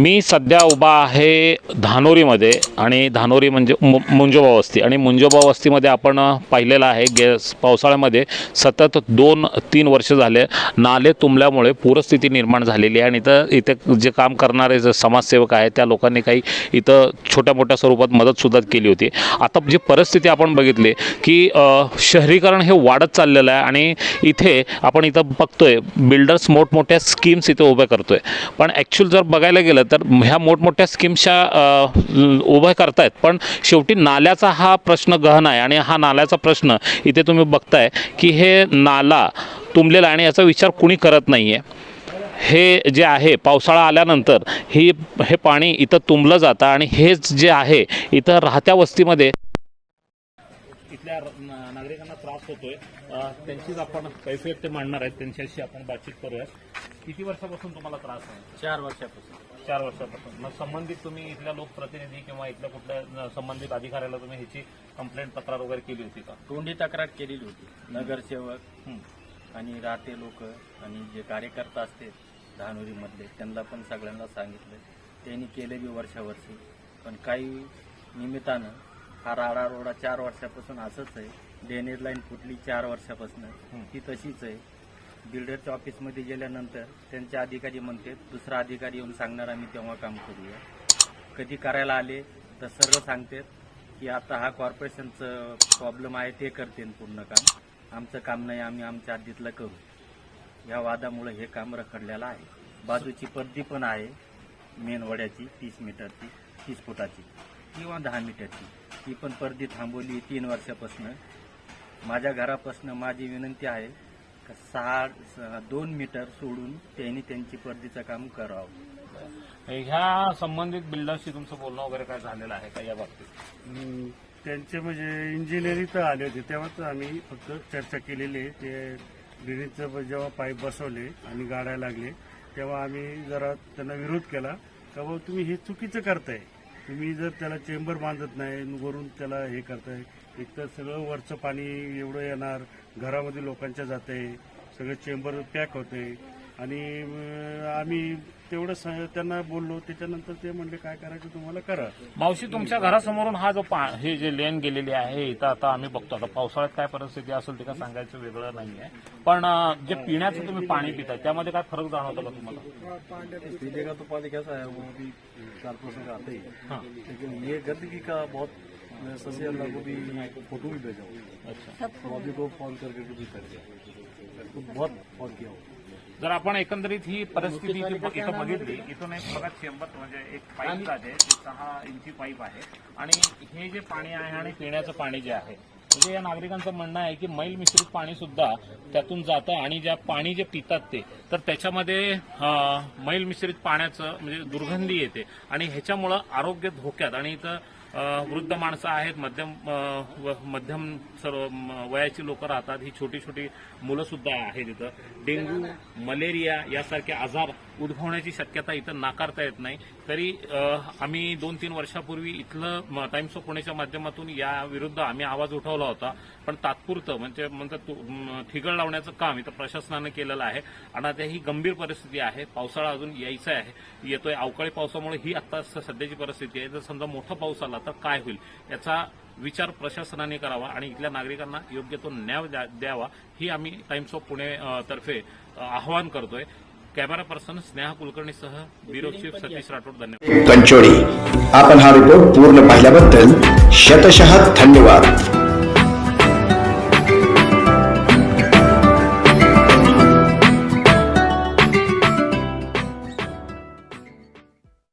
मी सध्या उभा आहे धानोरीमध्ये आणि धानोरी म्हणजे मु मुंजोबा वस्ती आणि मुंजोबा वस्तीमध्ये आपण पाहिलेलं आहे गे पावसाळ्यामध्ये सतत दोन तीन वर्ष झाले नाले तुंबल्यामुळे पूरस्थिती निर्माण झालेली आहे. आणि इथं इथे जे काम करणारे जे समाजसेवक आहेत त्या लोकांनी काही इथं छोट्या मोठ्या स्वरूपात मदतसुद्धा केली होती. आता जी परिस्थिती आपण बघितली की शहरीकरण हे वाढत चाललेलं आहे आणि इथे आपण इथं बघतोय बिल्डर्स मोठमोठ्या स्कीम्स इथे उभ्या करतोय. पण ॲक्च्युअल जर बघायला गेलं तर ह्या मोठमोठ्या स्कीम्सच्या उभ्या करतायत. पण शेवटी नाल्याचा हा प्रश्न गहन आहे आणि हा नाल्याचा प्रश्न इथे तुम्ही बघताय की हे नाला तुंबलेला आहे आणि याचा विचार कुणी करत नाही आहे हे जे आहे पावसाळा आल्यानंतर ही हे पाणी इथं तुंबलं जातं आणि हेच जे आहे इथं राहत्या वस्तीमध्ये इथल्या नागरिकांना त्रास होतोय. त्यांचीच आपण कैफियत ते मांडणार आहेत. त्यांच्याशी आपण बातचीत करूया किती वर्षापासून तुम्हाला त्रास आहे? चार वर्षापासून. चार वर्षापासून. मग संबंधित तुम्ही इथल्या लोकप्रतिनिधी किंवा इथल्या कुठल्या संबंधित अधिकाऱ्याला तुम्ही ह्याची कंप्लेंट तक्रार वगैरे केली होती का? तोंडी तक्रार केलेली होती. नगरसेवक. आणि राहते लोक आणि जे कार्यकर्ता असते धानोरीमधले त्यांना पण सगळ्यांना सांगितलं. त्यांनी केले बी वर्षावर्षी. पण काही निमित्तानं हा राडा रोडा चार वर्षापासून असंच आहे. ड्रेनेज लाईन फुटली चार वर्षापासून. ती तशीच आहे. बिल्डरच्या ऑफिसमध्ये गेल्यानंतर त्यांचे अधिकारी म्हणते दुसरा अधिकारी येऊन सांगणार आम्ही तेव्हा काम करूया. कधी करायला आले तर सर्व सांगतात की आता हा कॉर्पोरेशनचं प्रॉब्लेम आहे ते करते पूर्ण काम. आमचं काम नाही आम्ही आमच्या आधीतलं करू. या वादामुळे हे काम रखडलेलं आहे. बाजूची पद्धी पण आहे मेन वड्याची तीस मीटरची तीस फुटाची किंवा दहा मीटरची. ती पण पर्दी थांबवली तीन वर्षापासून. माझ्या घरापासून माझी विनंती आहे सहा स- दोन मीटर सोडून त्यांनी त्यांची पर्दीचं काम करावं. ह्या संबंधित बिल्डरशी तुमचं बोलणं वगैरे काय झालेलं आहे का या बाबतीत? त्यांचे म्हणजे इंजिनिअरिंग तर आले होते तेव्हाच आम्ही फक्त चर्चा केलेली. आहे ते ड्रेनेजचं जेव्हा पाईप बसवले आणि गाड्या लागले तेव्हा आम्ही जरा त्यांना विरोध केला. का बाबा तुम्ही हे चुकीचं करताय. तुम्ही जर त्याला चेंबर बांधत नाही वरून त्याला हे करताय एक तर सगळं वरचं पाणी एवढं येणार घरामध्ये लोकांच्या जाते सगळं चेंबर पॅक होते आणि आम्ही तेवढं स- त्यांना बोललो. त्याच्यानंतर ते म्हणले काय करायचं तुम्हाला करा. मावशी तुमच्या घरासमोरून हा जो पा हे जे लेन गेलेली आहे इथं आता आम्ही बघतो. आता पावसाळ्यात काय परिस्थिती असेल ते काय सांगायचं वेगळं नाहीये. पण अं, जे पिण्याचं तुम्ही पाणी पिताय त्यामध्ये काय फरक जाणवतो का तुम्हाला? पीने का तो पानी कैसा है वो भी चार परसेंट आते ही. है. हाँ लेकिन ये गंदगी का बहुत मैं सभी अल्लाह को भी फोटो भी भेजा हूँ। अच्छा. तो अभी को फोन करके भी कर दिया तो बहुत फोन किया हूँ। जर आपण एकंदरीत ही परिस्थिती इथे बघितली इथून एक बघा चेंबर म्हणजे एक पाईप आहे सहा इंची पाईप आहे. आणि हे जे पाणी आहे आणि पिण्याचं पाणी जे आहे म्हणजे या नागरिकांचं म्हणणं आहे की मैल मिश्रित पाणी सुद्धा त्यातून जातं आणि ज्या पाणी जे पितात ते तर त्याच्यामध्ये मैल मिश्रित पाण्याचं म्हणजे दुर्गंधी येते. आणि ह्याच्यामुळं आरोग्य धोक्यात आणि इथं वृद्ध माणसं आहेत मध्यम व- मध्यम सर्व वयाची लोक राहतात. ही छोटी छोटी मुलं सुद्धा आहेत इथं. डेंग्यू मलेरिया यासारखे आजार उद्भवण्याची शक्यता इथं नाकारता येत नाही. तरी आम्ही दोन तीन वर्षापूर्वी इथलं टाइम्स ऑफ पुणेच्या माध्यमातून या विरुद्ध आम्ही आवाज उठवला होता. पण तात्पुरतं म्हणजे म्हणतात ठिगळ लावण्याचं काम इथं प्रशासनानं केलेलं आहे. आणि आता ही गंभीर परिस्थिती आहे. पावसाळा अजून यायचा आहे. येतोय. अवकाळी पावसामुळे ही आता स- सध्याची परिस्थिती आहे. जर समजा मोठा पाऊस आला तर काय होईल? याचा विचार प्रशासनाने करावा आणि इथल्या नागरिकांना योग्य तो न्याय द्या- द्यावा. ही आम्ही टाइम्स ऑफ पुणे तर्फे आवाहन करतोय. कॅमेरा पर्सन स्नेहा कुलकर्णीसह ब्युरो चीफ सतीश राठोड धन्यवाद. कंचोडी आपण हा रिपोर्ट पूर्ण पाहिल्याबद्दल शतशः धन्यवाद.